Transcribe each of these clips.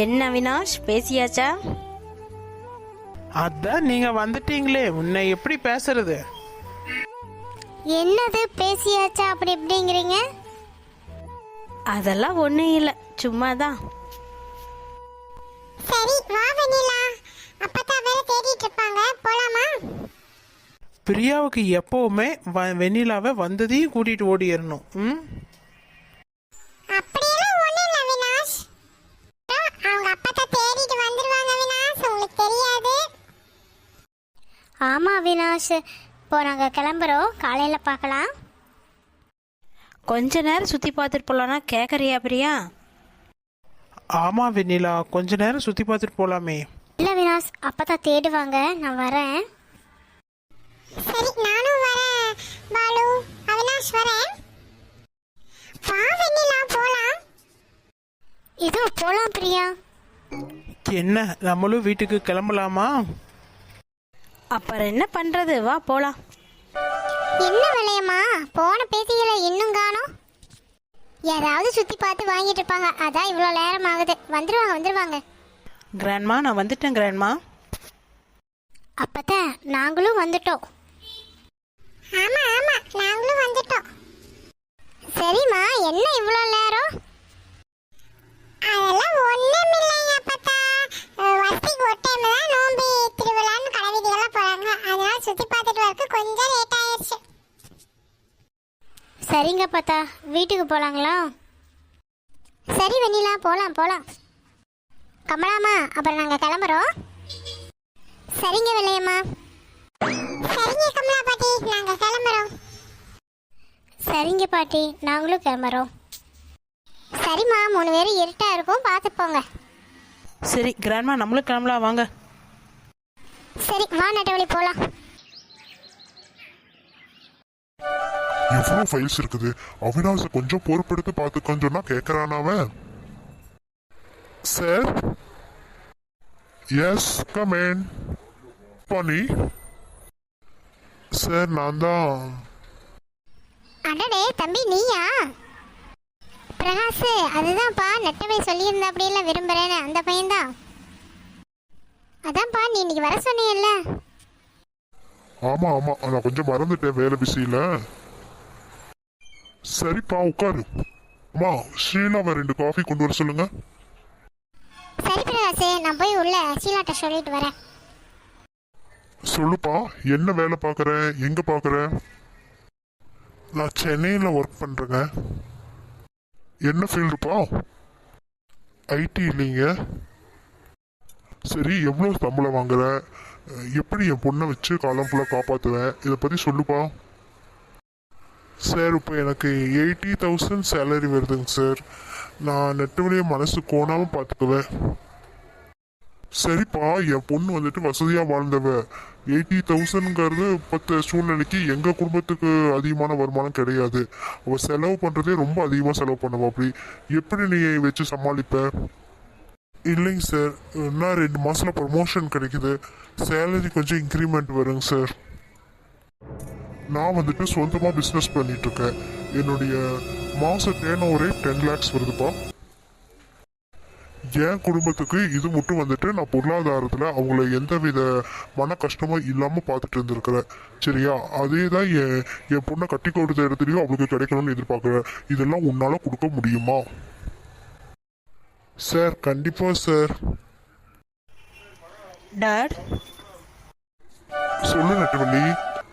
என்ன அவினாஷ் பேசியாச்சா? அதான் நீங்க வந்துட்டீங்களே உன்னை எப்படி பேசுறது? என்னது பேசியாச்சா அப்படி இப்படிங்கிறீங்க? அதெல்லாம் ஒன்றும் இல்லை சும்மா தான் சரி வா வெண்ணிலா. அப்பத்தா வேற தேடிட்டு இருப்பாங்க. போலாமா? பிரியாவுக்கு எப்பவுமே வ- வெண்ணிலாவை வந்ததையும் கூட்டிட்டு ஓடிடணும் ம் அப்படியெல்லாம் ஒண்ணும் இல்ல வினாஷ் அவங்க அப்பத்தா தேடிட்டு வந்துருவாங்க வினாஷ் உங்களுக்கு தெரியாது ஆமா வினாஷ் இப்போ நாங்க கிளம்புறோம். காலையில பார்க்கலாம். கொஞ்ச நேரம் சுற்றி பார்த்துட்டு போகலான்னா கேட்குறியா பிரியா? ஆமா வெண்ணிலா. கொஞ்ச நேரம் சுத்தி பார்த்துட்டு போலாமே. இல்ல வினாஷ் அப்பத்தா தேடுவாங்க. நான் வரேன். சரி நானும் வரேன். பாலு அவினாஷ் வரேன். வா வெண்ணிலா போலாம். இதோ போலாம் பிரியா. என்ன நம்மளும் வீட்டுக்கு கிளம்பலாமா? அப்புறம் என்ன பண்ணுறது வா போகலாம் என்ன விலையம்மா? போன பேத்திகளை இன்னும் காணோம். யாராவது சுத்தி பார்த்து வாங்கிட்டு இருப்பாங்க. அதான் இவ்வளோ நேரம் ஆகுது வந்துருவாங்க வந்துருவாங்க. கிராண்ட்மா நான் வந்துட்டேன் கிராண்ட்மா அப்பதான் நாங்களும் வந்துட்டோம். ஆமா ஆமா நாங்களும் வந்துட்டோம். சரிம்மா என்ன இவ்வளோ நேரம்? அதெல்லாம் ஒண்ணும் இல்லைங்க அப்பத்தா. வசதிக்கு ஒரு டைம் தான் நோம்பி திருவிழான்னு கடைவீதிகளாக போறாங்க அதனால சுத்தி பார்த்துட்டு வரக்கு கொஞ்சம் லேட் ஆயிடுச்சு. சரிங்க அப்பத்தா வீட்டுக்கு போலாங்களா? சரி வெண்ணிலா போலாம் போலாம். கமலாமா அப்புறம் நாங்க கிளம்புறோம். சரிங்க வெள்ளையம்மா. சரிங்க கமலா பாட்டி நாங்க கிளம்புறோம். சரிங்க பாட்டி நாங்களும் கிளம்புறோம். சரிம்மா மூணு பேரும் இருட்டா இருக்கும் பார்த்து போங்க. சரி கிராண்ட்மா நம்மளும் கிளம்பலாம் வாங்க. சரி வா நட்டவழி போலாம். எவ்வளவு ஃபைல்ஸ் இருக்குது? அவினாஷ கொஞ்சம் பொறுப்பெடுத்து பார்த்துக்கன்னு சொன்னா கேட்கறான் அவன்? சார் எஸ் கமேன் பண்ணி சார் நான் தான். அடடே தம்பி நீயா? பிரகாஷ் அதுதான்ப்பா நெட்டவை சொல்லியிருந்த அப்படியெல்லாம் விரும்புறேன்னு அந்த பையன்தான். அதான்ப்பா நீ இன்னைக்கு வர சொன்னியல்ல ஆமா ஆமா நான் கொஞ்சம் மறந்துட்டேன் வேலை பிஸியில சரிப்பா உட்காரு. அம்மா ஸ்ரீலாவை ரெண்டு காஃபி கொண்டு வர சொல்லுங்க. சரி பிரகாஷ் நான் போய் உள்ள ஷீலாட்ட சொல்லிட்டு வரேன். சொல்லுப்பா என்ன வேலை பார்க்குற? எங்க பார்க்குற? நான் சென்னையில் ஒர்க் பண்ணுறேங்க என்ன ஃபீல்டுப்பா ஐடி இல்லைங்க. சரி எவ்வளோ சம்பளம் வாங்குற? எப்படி என் பொண்ணை வச்சு காலம் ஃபுல்லாக காப்பாற்றுவேன் இதை பற்றி சொல்லுப்பா. சார் இப்போ எனக்கு எயிட்டி தௌசண்ட் சேலரி வருதுங்க சார் நான் நெட்டு வழியை மனசு கோணாமல் பார்த்துக்குவேன் சரிப்பா என் பொண்ணு வந்துட்டு வசதியாக வாழ்ந்தவ. எயிட்டி தௌசண்ட்ங்கிறது பத்து சூழ்நிலைக்கு எங்கள் குடும்பத்துக்கு அதிகமான வருமானம் கிடையாது. அவள் செலவு பண்ணுறதே ரொம்ப அதிகமாக செலவு பண்ணுவா அப்படி எப்படி நீ வச்சு சமாளிப்ப? இல்லைங்க சார் இன்னும் ரெண்டு மாதத்தில் ப்ரமோஷன் கிடைக்குது. சேலரி கொஞ்சம் இன்க்ரிமெண்ட் வருங்க சார் நான் வந்துட்டு சொந்தமாக பிஸ்னஸ் பண்ணிட்டு இருக்கேன் என்னுடைய மாச டேன் ஓவரே டென் லேக்ஸ் வருதுப்பா. என் குடும்பத்துக்கு இது மட்டும் வந்துட்டு நான் பொருளாதாரத்தில் அவங்கள எந்தவித மன கஷ்டமும் இல்லாமல் பார்த்துட்டு இருந்திருக்கிறேன். சரியா? அதே தான் என் என் பொண்ணை கட்டி கொடுத்த இடத்துலையும் அவளுக்கு கிடைக்கணும்னு எதிர்பார்க்குறேன். இதெல்லாம் உன்னால் கொடுக்க முடியுமா? சார் கண்டிப்பாக சார். டாட். சொல்லு நட்டவள்ளி.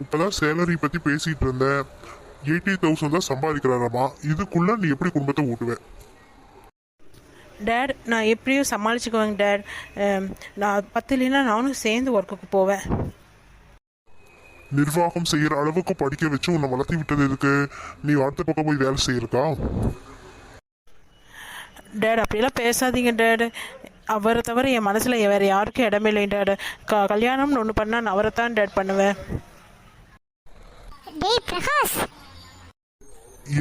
இப்போதான் சேலரி பற்றி பேசிகிட்டு இருந்தேன். எயிட்டி தௌசண்ட் தான் சம்பாதிக்கிறாராமா? இதுக்குள்ள நீ எப்படி குடும்பத்தை ஓட்டுவேன் டேட் நான் எப்படியும் சமாளிச்சுக்குவேங்க டேட் நான் பத்து இல்லைன்னா நானும் சேர்ந்து ஒர்க்குக்கு போவேன். நிர்வாகம் செய்யற அளவுக்கு படிக்க வச்சு உன்னை வளர்த்தி விட்டது எதுக்கு? நீ அடுத்த பக்கம் போய் வேலை செய்யறக்கா? டேட் அப்படிலாம் பேசாதீங்க டேட் அவரை தவிர என் மனசில் வேறு யாருக்கும் இடமே இல்லை டேட் க கல்யாணம்னு ஒன்று பண்ணால் நான் அவரை தான் டேட் பண்ணுவேன். டேய் பிரகாஷ்.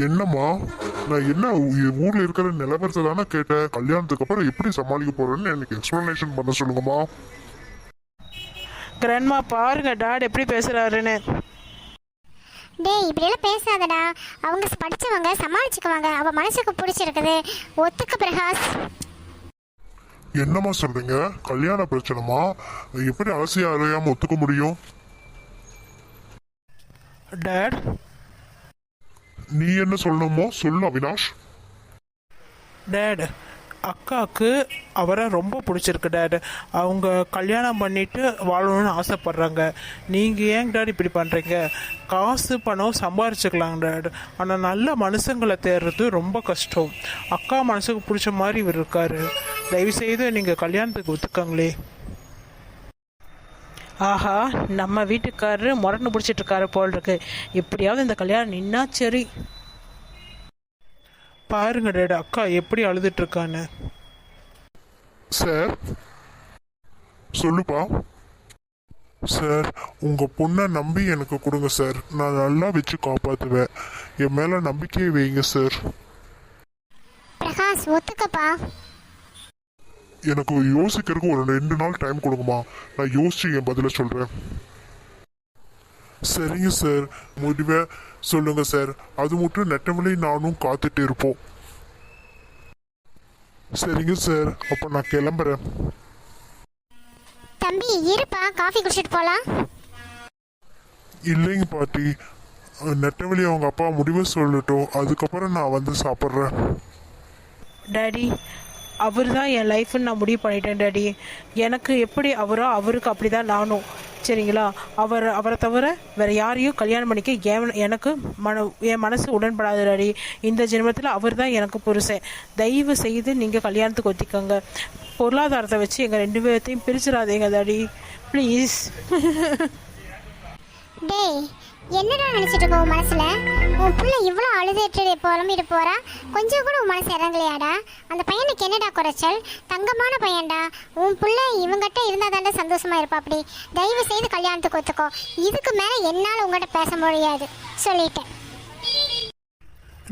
என்னம்மா? நான் என்ன ஊர்ல இருக்கிற நிலவரத்தை தானே கேட்டேன். கல்யாணத்துக்கு அப்புறம் எப்படி சமாளிக்க போறேன்னு எனக்கு எக்ஸ்பிளனேஷன் பண்ண சொல்லுங்கம்மா. கிராண்ட்மா பாருங்க டாட் எப்படி பேசுகிறாருன்னு டேய் இப்படியெல்லாம் பேசாதடா. அவங்க படிச்சவங்க சமாளிச்சுக்குவாங்க. அவ மனசுக்கு பிடிச்சிருக்குது. ஒத்துக்க பிரகாஷ். என்னம்மா சொல்றீங்க? கல்யாண பிரச்சனைமா எப்படி அரசியல் அறியாம ஒத்துக்க முடியும்? டேட் நீ என்ன சொல்லணுமோ சொல்லு அவினாஷ். டேட் அக்காவுக்கு அவரை ரொம்ப பிடிச்சிருக்கு டேட் அவங்க கல்யாணம் பண்ணிட்டு வாழணும்னு ஆசைப்படுறாங்க. நீங்கள் ஏன் டேட் இப்படி பண்ணுறீங்க காசு பணம் சம்பாரிச்சுக்கலாம் டேட் ஆனால் நல்ல மனுஷங்களை தேடுறது ரொம்ப கஷ்டம். அக்கா மனசுக்கு பிடிச்ச மாதிரி இவர் இருக்காரு. தயவுசெய்து நீங்கள் கல்யாணத்துக்கு ஒத்துக்கங்களே. ஆஹா நம்ம வீட்டுக்காரரு முரண்டு பிடிச்சிட்டு இருக்காரு போல் இருக்கு எப்படியாவது இந்த கல்யாணம் நின்னா சரி. பாருங்க டேட் அக்கா எப்படி அழுதுட்டு இருக்கான்னு சார் சொல்லுப்பா. சார் உங்க பொண்ணை நம்பி எனக்கு கொடுங்க சார். நான் நல்லா வச்சு காப்பாத்துவேன். என் மேல நம்பிக்கையை வைங்க சார். பிரகாஷ் ஒத்துக்கப்பா. எனக்கு யோசிக்கிறதுக்கு ஒரு ரெண்டு நாள் டைம் கொடுங்கம்மா. நான் யோசிச்சு என் பதில சொல்றேன். சரிங்க சார் முடிவை சொல்லுங்க சார் அது மட்டும் நெட்டவழி நானும் காத்துட்டு இருப்போம். சரிங்க சார் அப்போ நான் கிளம்புறேன். தம்பி இருப்பா. காஃபி குடிச்சிட்டு போலாம். இல்லைங்க பாட்டி. நெட்டவழி அவங்க அப்பா முடிவை சொல்லட்டும். அதுக்கப்புறம் நான் வந்து சாப்பிட்றேன். டாடி அவர் தான் என் லைஃப்னு நான் முடிவு பண்ணிட்டேன் டாடி எனக்கு எப்படி அவரோ அவருக்கு அப்படி தான் நானும். சரிங்களா? அவர் அவரை தவிர வேறு யாரையும் கல்யாணம் பண்ணிக்க ஏன் எனக்கு மன என் மனசு உடன்படாது டாடி இந்த ஜென்மத்தில் அவர் தான் எனக்கு புருஷன். தயவு செய்து நீங்கள் கல்யாணத்துக்கு ஒத்திக்கோங்க. பொருளாதாரத்தை வச்சு எங்கள் ரெண்டு பேர்த்தையும் பிரிச்சிடாதீங்க டாடி ப்ளீஸ் டேய் என்னடா நினச்சிட்டு இருக்க உன் மனசில்? உன் பிள்ளை இவ்வளோ அழுதுட்டு புலம்பிட்டு போகிறா கொஞ்சம் கூட உன் மனசு இறங்கலையாடா? அந்த பையனுக்கு என்னடா குறைச்சல்? தங்கமான பையன்டா. உன் பிள்ளை இவங்கிட்ட இருந்தால் தாண்டா சந்தோஷமா இருப்பா அப்படி தயவு செய்து கல்யாணத்துக்கு ஒத்துக்கோ. இதுக்கு மேலே என்னால் உங்ககிட்ட பேச முடியாது. சொல்லிட்டேன்.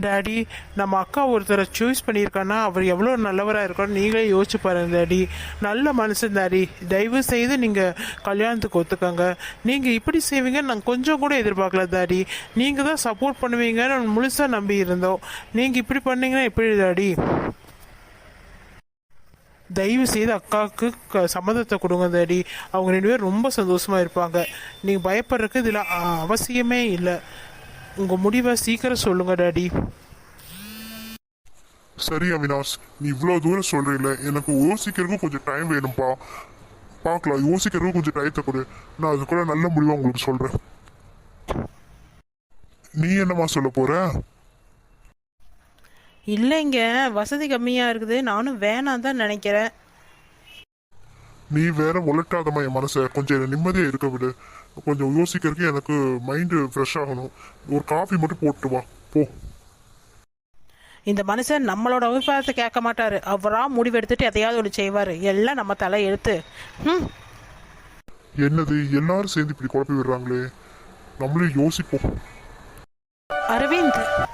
டாடி நம்ம அக்கா ஒருத்தரை சூஸ் பண்ணியிருக்கான்னா அவர் எவ்வளோ நல்லவராக இருக்கான்னு நீங்களே யோசிச்சு பாருங்க டேடி நல்ல மனுஷன் டேடி தயவு செய்து நீங்கள் கல்யாணத்துக்கு ஒத்துக்கோங்க. நீங்கள் இப்படி செய்வீங்கன்னு நாங்கள் கொஞ்சம் கூட எதிர்பார்க்கல டேடி நீங்கள் தான் சப்போர்ட் பண்ணுவீங்கன்னு முழுசாக நம்பி இருந்தோம். நீங்கள் இப்படி பண்ணீங்கன்னா எப்படி டேடி தயவு செய்து அக்காவுக்கு க சம்மதத்தை கொடுங்க தாடி அவங்க ரெண்டு பேரும் ரொம்ப சந்தோஷமாக இருப்பாங்க. நீங்கள் பயப்படுறதுக்கு இதில் அவசியமே இல்லை. உங்கள் முடிவை சீக்கிரம் சொல்லுங்க டாடி. சரி அவினாஷ். நீ இவ்வளோ தூரம் சொல்றீல எனக்கு யோசிக்கிறதுக்கு கொஞ்சம் டைம் வேணும்ப்பா பார்க்கலாம் யோசிக்கிறதுக்கு கொஞ்சம் டயத்தை கொடு நான் அதுக்குள்ள நல்ல முடிவாக உங்களுக்கு சொல்றேன். நீ என்னம்மா சொல்ல போற? இல்லைங்க. வசதி கம்மியாக இருக்குது. நானும் வேணாம் தான் நினைக்கிறேன். நீ வேற உலட்டாதம்மா என் மனசை. கொஞ்சம் என்னை நிம்மதியா இருக்க விடு. கொஞ்சம் யோசிக்கிறதுக்கு எனக்கு மைண்டு ஃப்ரெஷ் ஆகணும். ஒரு காஃபி மட்டும் போட்டு வா. போ. இந்த மனுஷன் நம்மளோட அபிப்பிராயத்தை கேட்க மாட்டாரு. அவரா முடிவெடுத்துட்டு எதையாவது ஒன்று செய்வார். எல்லாம் நம்ம தலை எழுத்து. ம். என்னது? எல்லாரும் சேர்ந்து இப்படி குழப்பி விடுறாங்களே. நம்மளே யோசிப்போம். அரவிந்த்.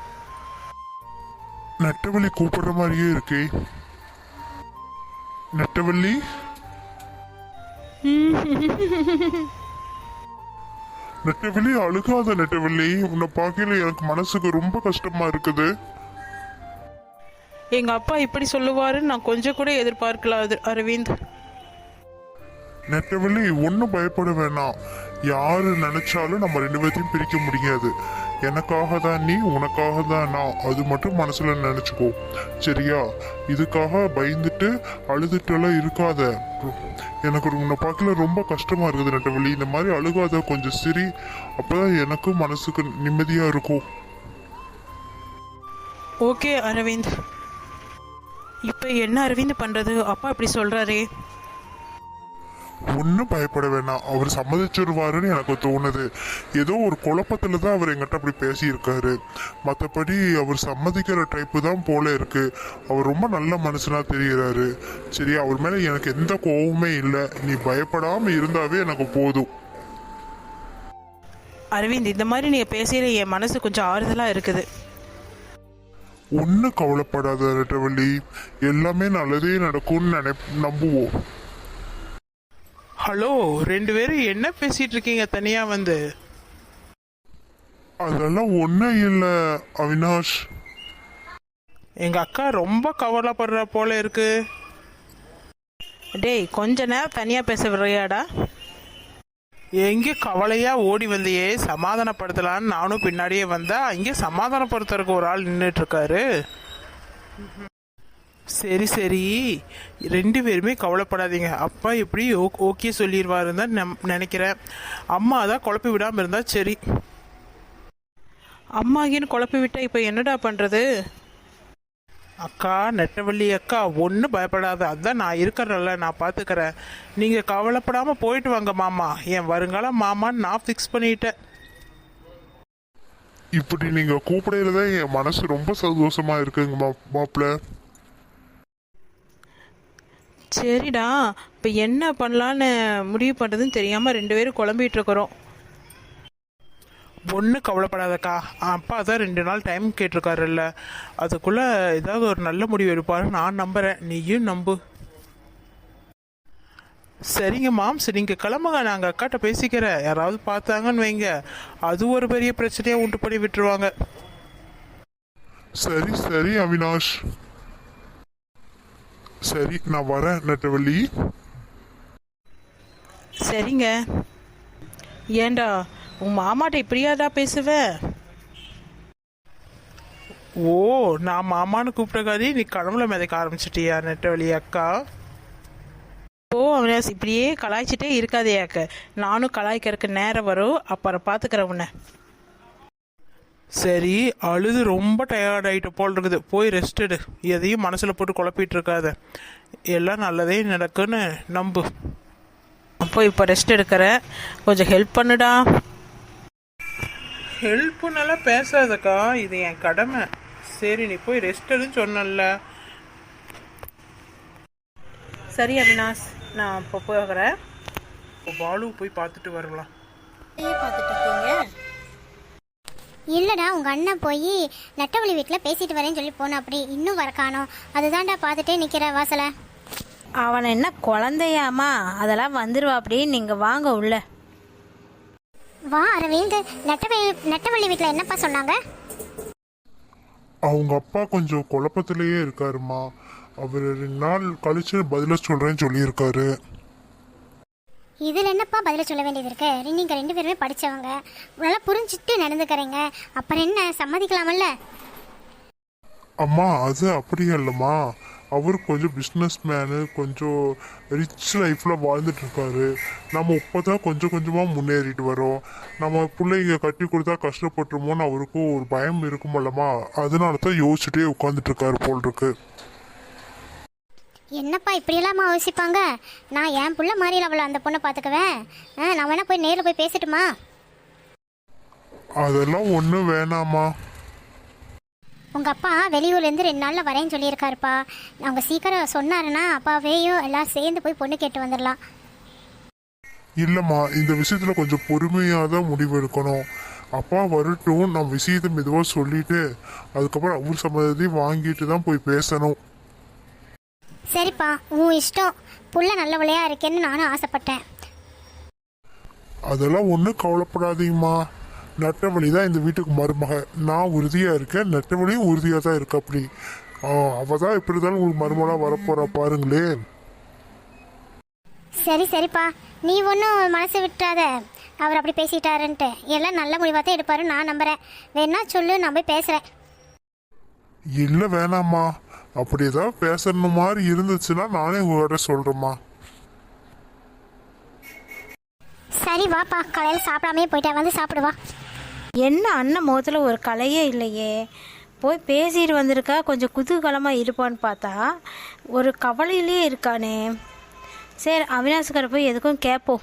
நெட்டவள்ளி கூப்பிடுற மாதிரியே இருக்கே. நெட்டவள்ளி? நெட்டவள்ளி அழுகாத நெட்டவள்ளி உன்னை பார்க்கல எனக்கு மனசுக்கு ரொம்ப கஷ்டமா இருக்குது. எங்கள் அப்பா இப்படி சொல்லுவாருன்னு நான் கொஞ்சம் கூட எதிர்பார்க்கல அது அரவிந்த். நெட்டவள்ளி ஒன்றும் பயப்பட வேணாம். யாரு நினைச்சாலும் நம்ம ரெண்டு பேர்த்தையும் பிரிக்க முடியாது. எனக்காக தான் நீ உனக்காக தான் நான். அது மட்டும் மனசுல நினைச்சுக்கோ. சரியா? இதுக்காக பயந்துட்டு அழுதுட்டெல்லாம் இருக்காத. எனக்கு உன்னை பார்க்கல ரொம்ப கஷ்டமா இருக்குது நட்டவழி இந்த மாதிரி அழுகாத கொஞ்சம் சிரி. அப்பதான் எனக்கும் மனசுக்கு நிம்மதியா இருக்கும். ஓகே அரவிந்த். இப்போ என்ன அரவிந்த் பண்ணுறது அப்பா இப்படி சொல்கிறாரே ஒன்றும் பயப்பட வேணாம். அவர் சம்மதிச்சிருவாருன்னு எனக்கு தோணுது. ஏதோ ஒரு குழப்பத்துல தான் அவர் எங்கிட்ட அப்படி பேசியிருக்காரு. மற்றபடி அவர் சம்மதிக்கிற டைப்பு தான் போல இருக்கு. அவர் ரொம்ப நல்ல மனுஷனா தெரிகிறாரு சரி அவர் மேல எனக்கு எந்த கோவமே இல்லை. நீ பயப்படாம இருந்தாவே எனக்கு போதும். அரவிந்த் இந்த மாதிரி நீங்கள் பேசுகிற என் மனசு கொஞ்சம் ஆறுதலாக இருக்குது. ஒன்றும் கவலைப்படாத ரெட்டவள்ளி. எல்லாமே நல்லதே நடக்கும்னு நினை நம்புவோம். ஹலோ ரெண்டு பேரும் என்ன பேசிட்டு இருக்கீங்க தனியா வந்து? அதெல்லாம் ஒன்றும் இல்லை அவினாஷ். எங்க அக்கா ரொம்ப கவலைப்படுற போல இருக்கு. டேய் கொஞ்ச நேரம் தனியாக பேச விளையாடா எங்கே கவலையா ஓடி வந்தியே சமாதானப்படுத்தலான்னு நானும் பின்னாடியே வந்தா இங்கே சமாதானப்படுத்துறதுக்கு ஒரு ஆள் நின்றுட்டு இருக்காரு. சரி சரி. ரெண்டு பேருமே கவலைப்படாதீங்க. அப்பா எப்படி ஓ- ஓகே சொல்லிடுவாருன்னு தான் நம்- நினைக்கிறேன். அம்மா தான் குழப்பி விடாமல் இருந்தா சரி. அம்மாகின்னு குழப்பி விட்டா இப்போ என்னடா பண்ணுறது அக்கா நெட்டவள்ளி அக்கா ஒன்றும் பயப்படாத. அதான் நான் இருக்கிறேன்ல நான் பார்த்துக்கிறேன் நீங்கள் கவலைப்படாமல் போயிட்டு வாங்க மாமா. என் வருங்கால மாமான்னு நான் ஃபிக்ஸ் பண்ணிட்டேன். இப்படி நீங்க கூப்பிடையில என் மனசு ரொம்ப சந்தோஷமா இருக்குங்க மாப்பிள்ள. சரிடா இப்போ என்ன பண்ணலான்னு முடிவு பண்ணுறதுன்னு தெரியாமல் ரெண்டு பேரும் குழம்பிட்டு இருக்கிறோம். ஒன்றும் கவலைப்படாதக்கா. அப்பா தான் ரெண்டு நாள் டைம் கேட்டிருக்காருல்ல. அதுக்குள்ளே ஏதாவது ஒரு நல்ல முடிவு எடுப்பாரு. நான் நம்புகிறேன் நீயும் நம்பு. சரிங்க மாம்ஸ் நீங்கள் கிளம்புங்க. நாங்கள் அக்காட்ட பேசிக்கிறேன். யாராவது பார்த்தாங்கன்னு வைங்க. அது ஒரு பெரிய பிரச்சனையாக உண்டு பண்ணி விட்டுருவாங்க. சரி சரி அவினாஷ். சரி நான் வரேன் நெட்டவள்ளி சரிங்க. ஏண்டா உன் மாமாட்ட இப்படியாடா பேசுவ? ஓ நான் மாமான்னு கூப்பிட்டக்காதி நீ கடவுளை மிதக்க ஆரம்பிச்சிட்டியா நெட்டவழி அக்கா? ஓ அவினாஸ் இப்படியே கலாய்ச்சிட்டே இருக்காதேயாக்க நானும் கலாய்க்கறதுக்கு நேரம் வரும் அப்புறம் பார்த்துக்கிறேன் உன்னை. சரி அழுது ரொம்ப டயர்ட் ஆகிட்ட போல் இருக்குது. போய் ரெஸ்ட் எடு. எதையும் மனசில் போட்டு குழப்பிட்டு இருக்காத. எல்லாம் நல்லதே நடக்குன்னு நம்பு. அப்போ இப்போ ரெஸ்ட் எடுக்கிறேன் கொஞ்சம் ஹெல்ப் பண்ணுடா. ஹெல்ப்புன்னெல்லாம் பேசாதக்கா. இது என் கடமை. சரி நீ போய் ரெஸ்ட் எடுன்னு சொன்னல சரி அவினாஷ். நான் இப்போ போகிறேன் பாலு போய் பார்த்துட்டு வரலாம். பார்த்துட்டு இருக்கீங்க? இல்லடா உங்க அண்ணன் போய் நெட்டவழி வீட்டில் பேசிட்டு வரேன்னு சொல்லி போனோம் அப்படி இன்னும் வர காணோம். அதுதான்டா பார்த்துட்டே நிற்கிற வாசலை. அவன் என்ன குழந்தையாமா அதெல்லாம் வந்துருவா அப்படி நீங்க வாங்க உள்ள. வா அரவிந்த். நெட்டவழி நெட்டவள்ளி வீட்டில் என்னப்பா சொன்னாங்க? அவங்க அப்பா கொஞ்சம் குழப்பத்திலேயே இருக்காருமா அவர் ரெண்டு நாள் கழிச்சு பதில சொல்றேன்னு சொல்லியிருக்காரு. இதில் என்னப்பா பதில சொல்ல வேண்டியது இருக்கு? நீங்கள் ரெண்டு பேருமே படித்தவங்க நல்லா புரிஞ்சுட்டு நடந்துக்கிறீங்க. அப்புறம் என்ன சம்மதிக்கலாமல்ல? அம்மா அது அப்படி இல்லைம்மா. அவர் கொஞ்சம் பிஸ்னஸ் மேனு கொஞ்சம் ரிச் லைஃப்பில் வாழ்ந்துட்டு இருக்காரு. நம்ம இப்போ தான் கொஞ்சம் கொஞ்சமாக முன்னேறிட்டு வரோம். நம்ம பிள்ளைங்க கட்டி கொடுத்தா கஷ்டப்பட்டுருமோன்னு அவருக்கும் ஒரு பயம் இருக்குமல்லம்மா. அதனால தான் யோசிச்சுட்டே உட்காந்துட்டு இருக்காரு போல் இருக்கு. என்னப்பா இப்படியெல்லாமா யோசிப்பாங்க? நான் என் புள்ள மாதிரி அவளை அந்த பொண்ணை பார்த்துக்குவேன். நான் வேணா போய் நேரில் போய் பேசட்டுமா? அதெல்லாம் ஒன்றும் வேணாம்மா. உங்கள் அப்பா வெளியூர்லேருந்து ரெண்டு நாளில் வரேன்னு சொல்லியிருக்காருப்பா. அவங்க சீக்கிரம் சொன்னாருன்னா அப்பாவேயும் எல்லாம் சேர்ந்து போய் பொண்ணு கேட்டு வந்துடலாம். இல்லைம்மா இந்த விஷயத்தில் கொஞ்சம் பொறுமையாக தான் முடிவு எடுக்கணும். அப்பா வரட்டும் நான் விஷயத்தை மெதுவாக சொல்லிட்டு அதுக்கப்புறம் அவர் சம்மதத்தையும் வாங்கிட்டு தான் போய் பேசணும். சரிப்பா உன் இஷ்டம். புள்ள நல்லவளையா இருக்கேன்னு நானும் ஆசைப்பட்டேன். அதெல்லாம் ஒன்றும் கவலைப்படாதீங்கம்மா நட்டவழி தான் இந்த வீட்டுக்கு மருமக. நான் உறுதியாக இருக்கேன் நட்டவழியும் உறுதியாக தான் இருக்கு அப்படி. அவ தான் எப்படி இருந்தாலும் உங்களுக்கு மருமகளாக வரப்போறா பாருங்களே. சரி சரிப்பா. நீ ஒன்றும் மனசு விட்டுறாத. அவர் அப்படி பேசிட்டாருன்ட்டு. எல்லாம் நல்ல முடிவாக தான் எடுப்பாரு நான் நம்புகிறேன் வேணா சொல்லு நான் போய் பேசுகிறேன் இல்லை வேணாம்மா. அப்படி ஏதாவது பேசணும் மாதிரி இருந்துச்சுன்னா நானே உங்கள்கிட்ட சொல்கிறேம்மா சரி வாப்பா காலையில் சாப்பிடாமே போயிட்டேன். வந்து சாப்பிடுவா என்ன அண்ணன் முகத்தில் ஒரு கலையே இல்லையே? போய் பேசிட்டு வந்திருக்கா? கொஞ்சம் குதூகலமாக இருப்பான்னு பார்த்தா ஒரு கவலையிலே இருக்கானே. சரி அவினாஷ்கரை போய் எதுக்கும் கேட்போம்